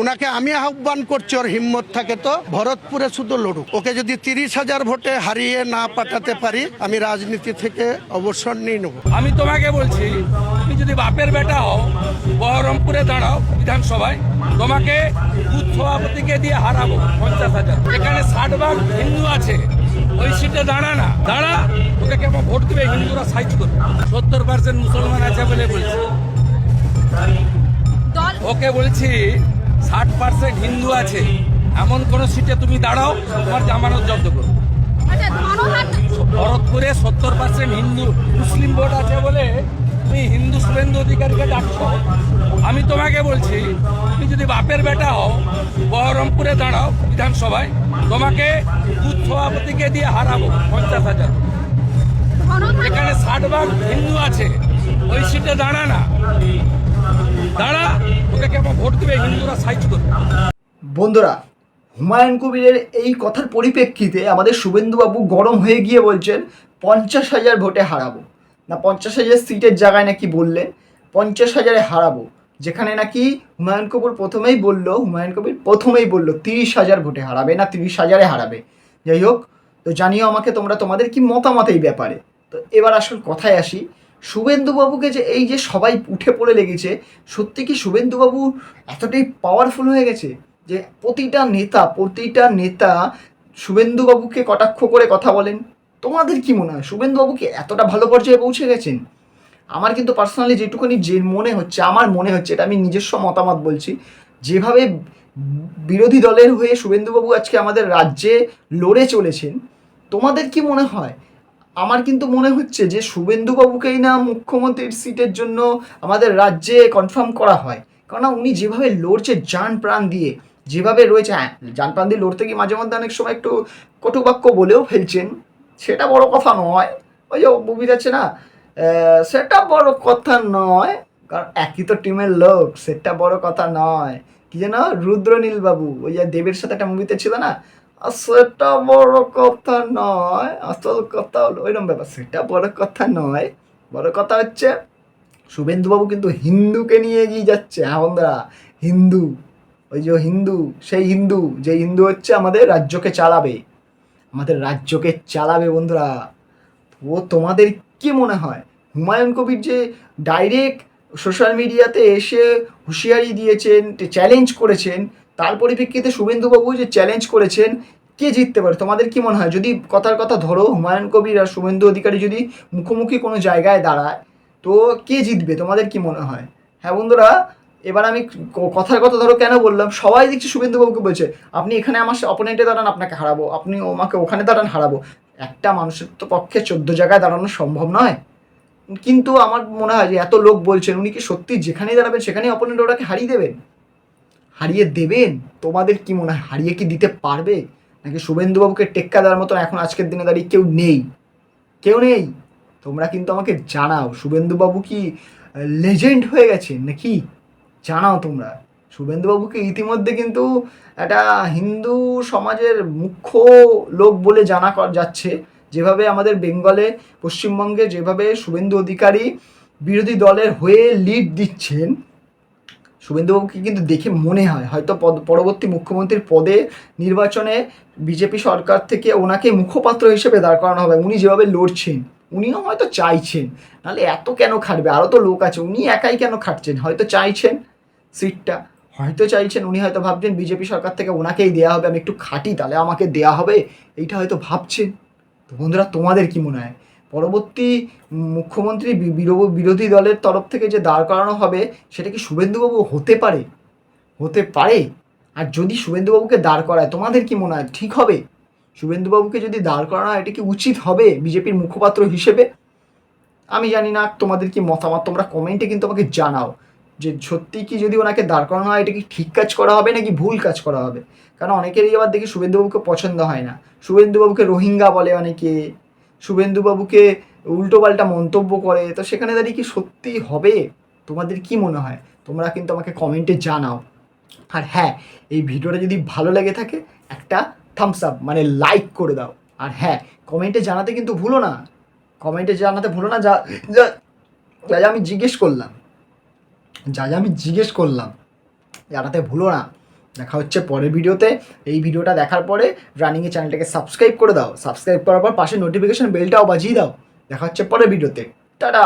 ওনাকে আমি আহ্বান করছি ওর হিম্মত থাকে তো। ভরতপুরে শুধু লড়ুক। ওকে যদি তিরিশ হাজার ভোটে হারিয়ে না পাঠাতে পারি আমি রাজনীতি থেকে অবসর নিয়ে নেব। আমি তোমাকে বলছি তুমি যদি বাপের বেটা হও বহরমপুরে দাঁড়াও বিধানসভায় তোমাকে বুথ সভাপতিকে দিয়ে হারাবো পঞ্চাশ হাজার। এখানে ষাট ভাগ হিন্দু আছে ওই সিটে দাঁড়া না। দাঁড়া তোকে কেমন ভোট দিবে হিন্দুরা সাইজ করবে। সত্তর পার্সেন্ট মুসলমান আছে বলে বলছি। ওকে বলছি ষাট পার্সেন্ট হিন্দু আছে। এমন কোন সিটে তুমি দাঁড়াও তোমার জামানত জব্দ করো। আচ্ছা ভরতপুরে সত্তর পার্সেন্ট হিন্দু মুসলিম ভোট আছে বলে তুমি হিন্দু শুভেন্দু অধিকারীকে ডাকছো। আমি তোমাকে বলছি তুমি যদি বাপের বেটা হও বহরমপুরে দাঁড়াও বিধানসভায় তোমাকে বুথ সভাপতিকে দিয়ে হারাবো পঞ্চাশ হাজার। এখানে ষাট ভাগ হিন্দু আছে ওই সিটে দাঁড়া না। দাঁড়া। ভোট হিন্দুরা বন্ধুরা, হুমায়ুন কবিরের এই কথার পরিপ্রেক্ষিতে আমাদের শুভেন্দুবাবু গরম হয়ে গিয়ে বলছেন, পঞ্চাশ হাজার ভোটে হারাবো। না, পঞ্চাশ হাজার সিটের জায়গায় নাকি বললেন, পঞ্চাশ হাজারে হারাবো। যেখানে নাকি হুমায়ুন কবির প্রথমেই বলল, হুমায়ুন কবির প্রথমেই বলল, তিরিশ হাজার ভোটে হারাবে। না, তিরিশ হাজারে হারাবে। যাই হোক, তো জানিও আমাকে তোমরা তোমাদের কি মতামত এই ব্যাপারে। তো এবার আসল কথায় আসি। শুভেন্দুবাবুকে যে এই যে সবাই উঠে পড়ে লেগেছে, সত্যি কি শুভেন্দুবাবু এতটাই পাওয়ারফুল হয়ে গেছে যে প্রতিটা নেতা প্রতিটা নেতা শুভেন্দুবাবুকে কটাক্ষ করে কথা বলেন? তোমাদের কি মনে হয়? শুভেন্দুবাবু কি এতটা ভালো পর্যায়ে পৌঁছে গেছেন? আমার কিন্তু পার্সোনালি যেটুকুনি যে মনে হচ্ছে, আমার মনে হচ্ছে, এটা আমি নিজস্ব মতামত বলছি, যেভাবে বিরোধী দলের হয়ে শুভেন্দুবাবু আজকে আমাদের রাজ্যে লড়ে চলেছেন, তোমাদের কি মনে হয়? আমার কিন্তু মনে হচ্ছে যে শুভেন্দুবাবুকেই না মুখ্যমন্ত্রীর সিটের জন্য আমাদের রাজ্যে কনফার্ম করা হয়। কারণ উনি যেভাবে লড়ছে যান প্রাণ দিয়ে, যেভাবে রয়েছে হ্যাঁ যান প্রাণ দিয়ে লড়তে গিয়ে মাঝে মধ্যে অনেক সময় একটু কটুবাক্য বলেও ফেলছেন। সেটা বড় কথা নয়। ওই যে মুভি আছে না সেটা বড় কথা নয়। কারণ একই তো টিমের লোক, সেটা বড় কথা নয়। কি যেন রুদ্রনীল বাবু ওই যে দেবের সাথে একটা মুভিতে ছিল না সেটা বড় কথা নয়, আসল কথা হলো ওইরকম ব্যাপার। সেটা বড় কথা নয়। বড় কথা হচ্ছে, শুভেন্দুবাবু কিন্তু হিন্দুকে নিয়ে এগিয়ে যাচ্ছে। হ্যাঁ বন্ধুরা, হিন্দু, ওই যে হিন্দু, সেই হিন্দু, যে হিন্দু হচ্ছে আমাদের রাজ্যকে চালাবে। আমাদের রাজ্যকে চালাবে বন্ধুরা। ও তোমাদের কি মনে হয়? হুমায়ুন কবির যে ডাইরেক্ট সোশ্যাল মিডিয়াতে এসে হুঁশিয়ারি দিয়েছেন চ্যালেঞ্জ করেছেন। তার পরিপ্রেক্ষিতে শুভেন্দুবাবু যে চ্যালেঞ্জ করেছেন, কে জিততে পারে? তোমাদের কি মনে হয়? যদি কথার কথা ধরো, হুমায়ুন কবির আর শুভেন্দু অধিকারী যদি মুখোমুখি কোনো জায়গায় দাঁড়ায়, তো কে জিতবে? তোমাদের কি মনে হয়? হ্যাঁ বন্ধুরা, এবার আমি কথার কথা ধরো কেন বললাম? সবাই দেখছি শুভেন্দুবাবুকে বলছে, আপনি এখানে আমার অপোনেন্টে দাঁড়ান, আপনাকে হারাবো। আপনি আমাকে ওখানে দাঁড়ান, হারাবো। একটা মানুষের তো পক্ষে চোদ্দ জায়গায় দাঁড়ানো সম্ভব নয়। কিন্তু আমার মনে হয় যে এত লোক বলছেন, উনি কি সত্যি যেখানেই দাঁড়াবেন, সেখানেই অপোনেন্ট ওটাকে হারিয়ে দেবেন? হারিয়ে দেবেন? তোমাদের কি মনে হয়, হারিয়ে কি দিতে পারবে? নাকি শুভেন্দুবাবুকে টেক্কা দেওয়ার মতন এখন আজকের দিনে দাঁড়িয়ে কেউ নেই? কেউ নেই? তোমরা কিন্তু আমাকে জানাও, শুভেন্দুবাবু কি লেজেন্ড হয়ে গেছেন নাকি? জানাও তোমরা। শুভেন্দুবাবুকে ইতিমধ্যে কিন্তু একটা হিন্দু সমাজের মুখ্য লোক বলে জানা যাচ্ছে। যেভাবে আমাদের বেঙ্গলে পশ্চিমবঙ্গে যেভাবে শুভেন্দু অধিকারী বিরোধী দলের হয়ে লিড দিচ্ছেন, শুভেন্দুবাবুকে কিন্তু দেখে মনে হয়, হয়তো পদ, পরবর্তী মুখ্যমন্ত্রীর পদে নির্বাচনে বিজেপি সরকার থেকে ওনাকে মুখপাত্র হিসেবে দাঁড় করানো হবে, উনি যেভাবে লড়ছেন, উনিও হয়তো চাইছেন, নাহলে এত কেন খাটবে? আরও তো লোক আছে, উনি একাই কেন খাটছেন? হয়তো চাইছেন সিটটা, হয়তো চাইছেন, উনি হয়তো ভাবছেন বিজেপি সরকার থেকে ওনাকেই দেওয়া হবে, আমি একটু খাটি, তাহলে আমাকে দেওয়া হবে, এইটা হয়তো ভাবছেন। তো বন্ধুরা, তোমাদের কি মনে হয়? পরবর্তী মুখ্যমন্ত্রী বিরোধী দলের তরফ থেকে যে দাঁড় করানো হবে, সেটা কি শুভেন্দুবাবু হতে পারে? হতে পারে। আর যদি শুভেন্দুবাবুকে দাঁড় করায়, তোমাদের কি মনে হয়, ঠিক হবে? শুভেন্দুবাবুকে যদি দাঁড় করানো হয়, এটা কি উচিত হবে বিজেপির মুখপাত্র হিসেবে? আমি জানি না, তোমাদের কি মতামত, তোমরা কমেন্টে কিন্তু আমাকে জানাও। যে সত্যি কি যদি ওনাকে দাঁড় করানো হয়, এটা কি ঠিক কাজ করা হবে নাকি ভুল কাজ করা হবে? কারণ অনেকেরই আবার দেখি শুভেন্দুবাবুকে পছন্দ হয় না। শুভেন্দুবাবুকে রোহিঙ্গা বলে অনেকে। শুভেন্দুবাবুকে উল্টোপাল্টা মন্তব্য করে। তো সেখানে দাঁড়িয়ে কি সত্যি হবে? তোমাদের কি মনে হয়? তোমরা কিন্তু আমাকে কমেন্টে জানাও। আর হ্যাঁ এই ভিডিওটা যদি ভালো লেগে থাকে, একটা থামস আপ মানে লাইক করে দাও। আর হ্যাঁ কমেন্টে জানাতে কিন্তু ভুলো না। কমেন্টে জানাতে ভুলো না যা যা আমি জিজ্ঞেস করলাম। যা যা আমি জিজ্ঞেস করলাম জানাতে ভুলো না। দেখা হচ্ছে পরের ভিডিওতে। এই ভিডিওটা দেখার পরে রানিংয়ে চ্যানেলটাকে সাবস্ক্রাইব করে দাও। সাবস্ক্রাইব করার পর পাশে নোটিফিকেশান বেলটাও বাজিয়ে দাও। দেখা হচ্ছে পরের ভিডিওতে। টাটা